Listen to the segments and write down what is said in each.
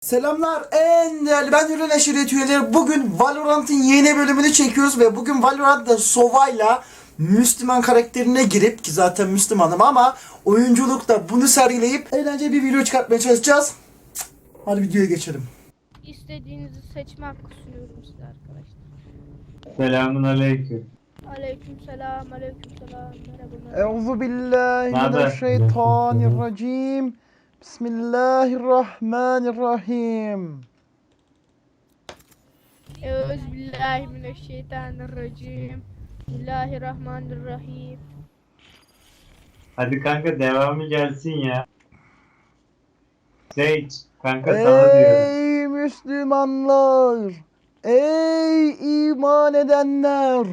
Selamlar en değerli ben Ürün Aşiret üyeleri. Bugün Valorant'ın yeni bölümünü çekiyoruz ve bugün Valorant'ta Sova'yla Müslüman karakterine girip ki zaten Müslümanım ama oyunculukta bunu sergileyip eğlenceli bir video çıkartmaya çalışacağız. Hadi videoya geçelim. İstediğinizi seçme hakkı sunuyorum size arkadaşlar. Selamun aleyküm. Aleyküm selam, aleyküm selam. Merhaba. Euzu billahi mineşşeytanirracim. Bismillahirrahmanirrahim. Euzubillahimineşşeytanirracim. Bismillahirrahmanirrahim. Hadi kanka devamı gelsin ya. Sage kanka sana diyorum. Ey Müslümanlar! Ey iman edenler!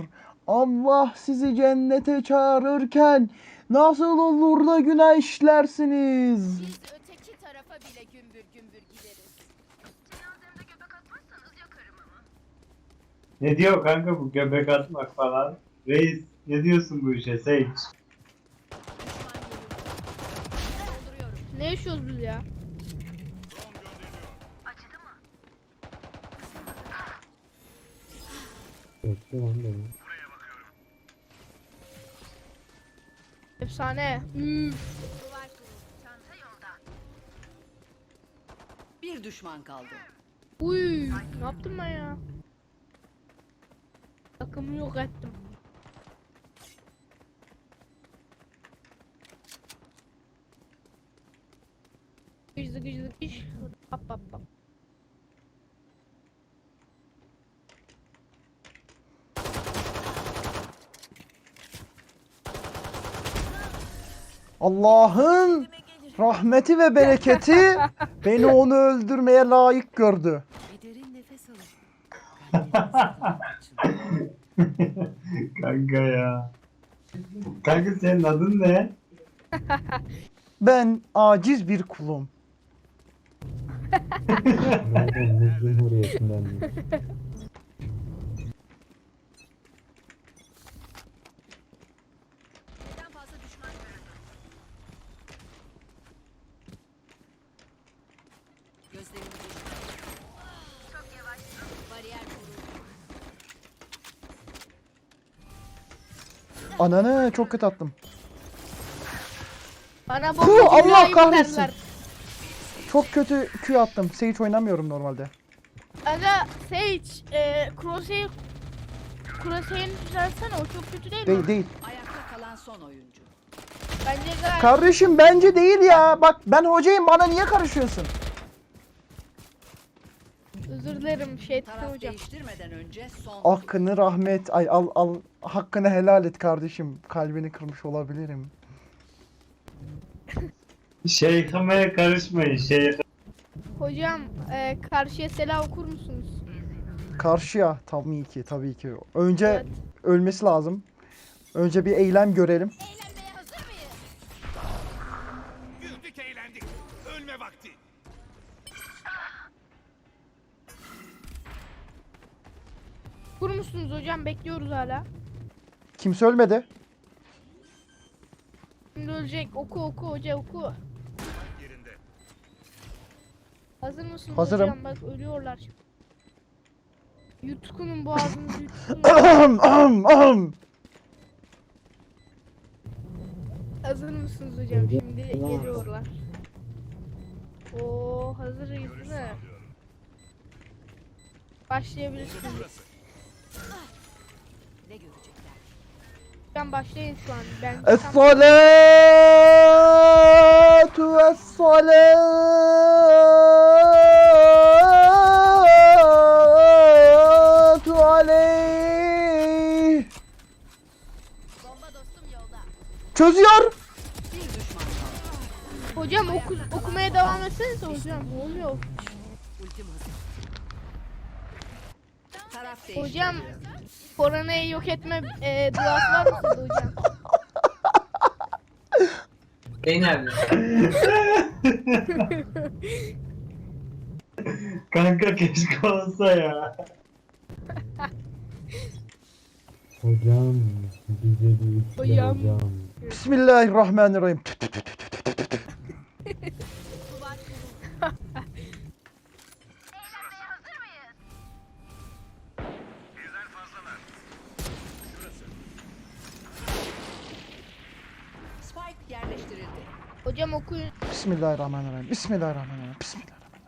Allah sizi cennete çağırırken nasıl olur da günah işlersiniz? Biz Ne diyor kanka bu göbek atmak falan? Reis ne diyorsun bu işe Sage? Ne yaşıyoruz biz ya? Efsane. Üf. Duvar kuruldu. Çanta yolda. Bir düşman kaldı. Uy, ne yaptım ben ya? Takımı yok ettim. Gıcdı gıcdı gıç. Hop hop hop. Allah'ın rahmeti ve bereketi beni onu öldürmeye layık gördü. kanka ya. Kanka senin adın ne? Ben aciz bir kulum. Nereden Muz Cumhuriyeti'nden mi? Ananı çok kötü attım. Bana bomba Allah kahretsin. verdiler. Çok kötü Q attım. Sage oynamıyorum normalde. Aga Sage, e, Crosshair Crosshair'ini düzelsene o çok kötü değil, Değil mi? değil. Ayakta kalan son oyuncu. Bence gayet Kardeşim bence değil ya. Bak ben hocayım bana niye karışıyorsun? Özür dilerim Taraf hocam. değiştirmeden önce son Hakkını rahmet ay al al hakkını helal et kardeşim. Kalbini kırmış olabilirim. Şeyhime karışmayın şeyh. Hocam e, karşıya selam okur musunuz? Karşıya tabii ki tabii ki. Önce Evet. ölmesi lazım. Önce bir eylem görelim. Okur musunuz hocam? Bekliyoruz hala. Kimse ölmedi. Şimdi ölecek. Oku oku hoca oku. Yerinde. Hazır mısınız Hazırım. hocam? Bak ölüyorlar. Yutkunun boğazınızı yutkunun. Ahem, ahem. Hazır mısınız hocam? Şimdi geliyorlar. Oo hazırız değil mi? Başlayabilirsiniz. Ne görecekler? Hocam başlayın şu an. Ben Es-salatu es-salatu aleyh. Bomba dostum yolda. Çözüyor. Bir düşman kaldı. Hocam oku, okumaya devam etsenize hocam. Ne oluyor? Ultim hazır. Taraf Hocam koronayı yok etme e, duası var mı sizde hocam? kanka keşke olsa ya. Hocam bize bir Hocam. hocam. Bismillahirrahmanirrahim. Bismillahirrahmanirrahim. Bismillahirrahmanirrahim. Bismillahirrahmanirrahim.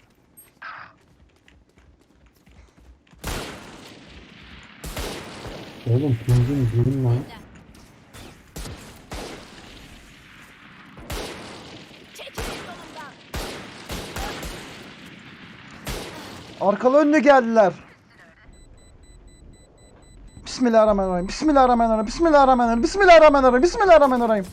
Oğlum pingin girin lan. Arkalı önlü geldiler. Bismillahirrahmanirrahim. Bismillahirrahmanirrahim. Bismillahirrahmanirrahim. Bismillahirrahmanirrahim. Bismillahirrahmanirrahim.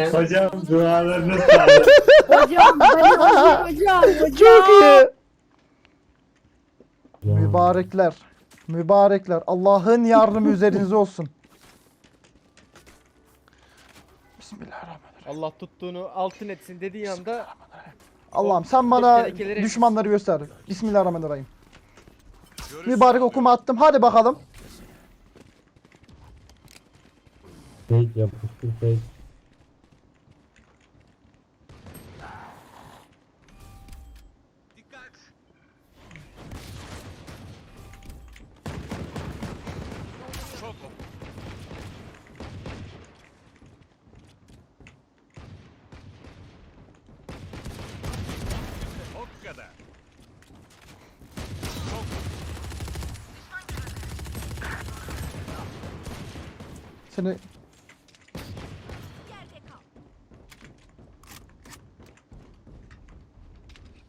Hocam dualarını sağlık. Hocam hocam hocam hocam. Çok iyi. Mübarekler. Mübarekler. Allah'ın yardımı üzerinize olsun. Bismillahirrahmanirrahim. Allah tuttuğunu altın etsin dediği anda Allah'ım sen bana Tehlikeleri- düşmanları göster. Bismillahirrahmanirrahim. Mübarek okuma attım. Hadi bakalım. Fake yapıştır fake. O kadar. Çok Seni.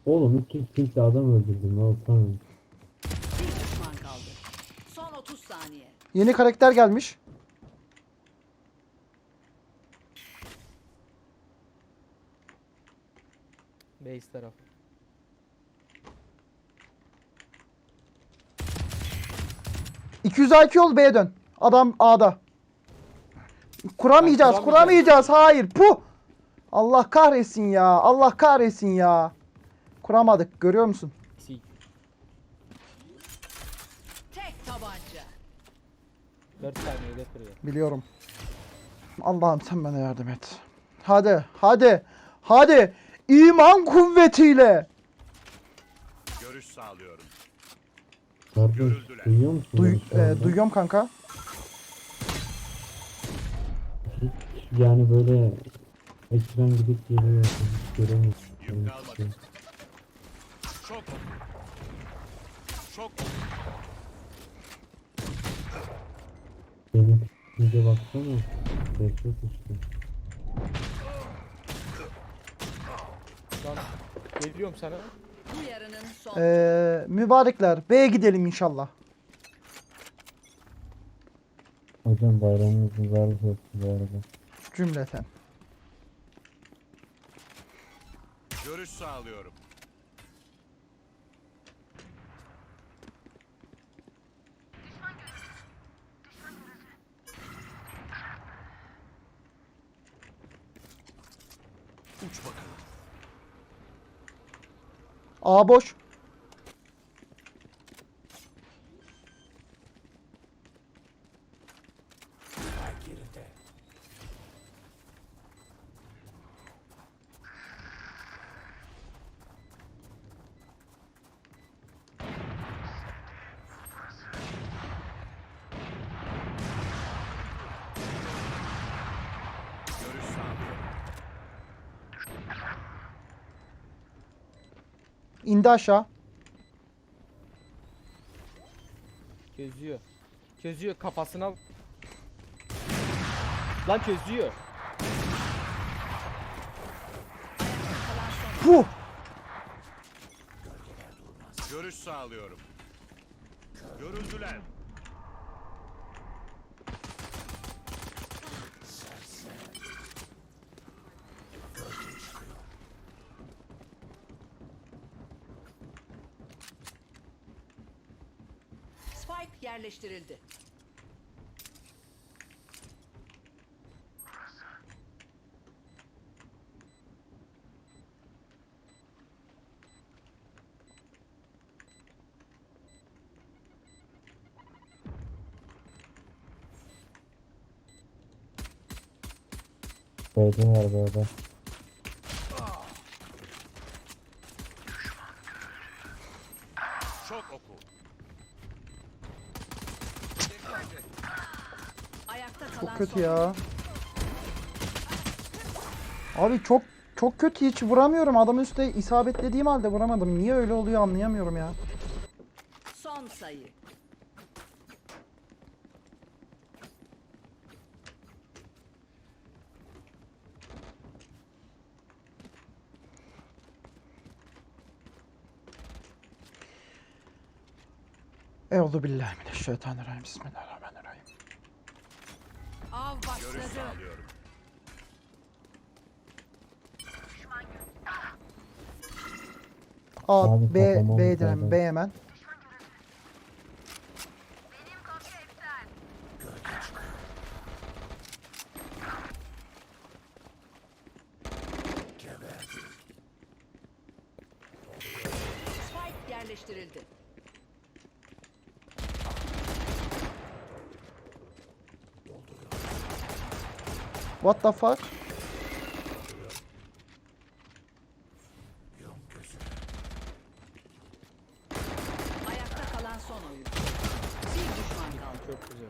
Oğlum iki kimse adam öldürdüm lan tamam. Bir düşman kaldı. Son 30 saniye. yeni karakter gelmiş. base tarafı. ...200 IQ ol B'ye dön. Adam A'da. Kuramayacağız, kuramayacağız. Hayır, puh! Allah kahretsin ya, Allah kahretsin ya. Kuramadık, görüyor musun? Tek tabanca. 4 saniyede kırıyor. Biliyorum. Allah'ım sen bana yardım et. Hadi, hadi, hadi. İman kuvvetiyle. görüş sağlıyorum. Görüldüler. duyuyor musun? Duy, e, duyuyorum kanka. Hiç yani böyle ekran gidip geliyor. Hiç göremiyorum. Çok oku. Benim pinge baksana. İşte. Lan geliyorum sana. Bu yarının son. Ee, mübarekler. B'ye gidelim inşallah. Hocam bayramınız mübarek olsun bu arada. Cümleten. Görüş sağlıyorum. Uç bakalım. A boş. İndi aşağı. Çözüyor. Çözüyor kafasına. Lan çözüyor. Puh. Görüş sağlıyorum. Görüldüler. Spike yerleştirildi. B'de var. Çok oku. Ayakta kalan Çok kötü ya. Abi çok çok kötü hiç vuramıyorum. Adamın üstte isabetlediğim halde vuramadım. Niye öyle oluyor anlayamıyorum ya. Son sayı. Euzu billahi mineşşeytanirracim. Bismillahirrahmanirrahim. Av Görüş başladı. sağlıyorum. A, Abi B, kafama B vurdu. B hemen. Spike yerleştirildi. What the fuck? Ayakta kalan son oyun. Bir düşman kaldı. Çok güzel.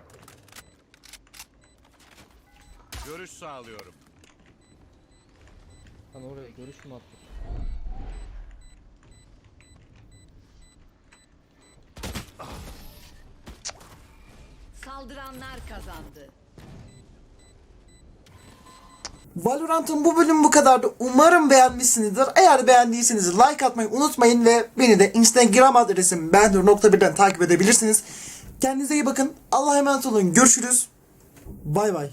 Görüş sağlıyorum. Lan oraya görüş mü attık? Saldıranlar kazandı. Valorant'ın bu bölümü bu kadardı. Umarım beğenmişsinizdir. Eğer beğendiyseniz like atmayı unutmayın ve beni de Instagram adresim bendur.bir'den takip edebilirsiniz. Kendinize iyi bakın. Allah'a emanet olun. Görüşürüz. Bay bay.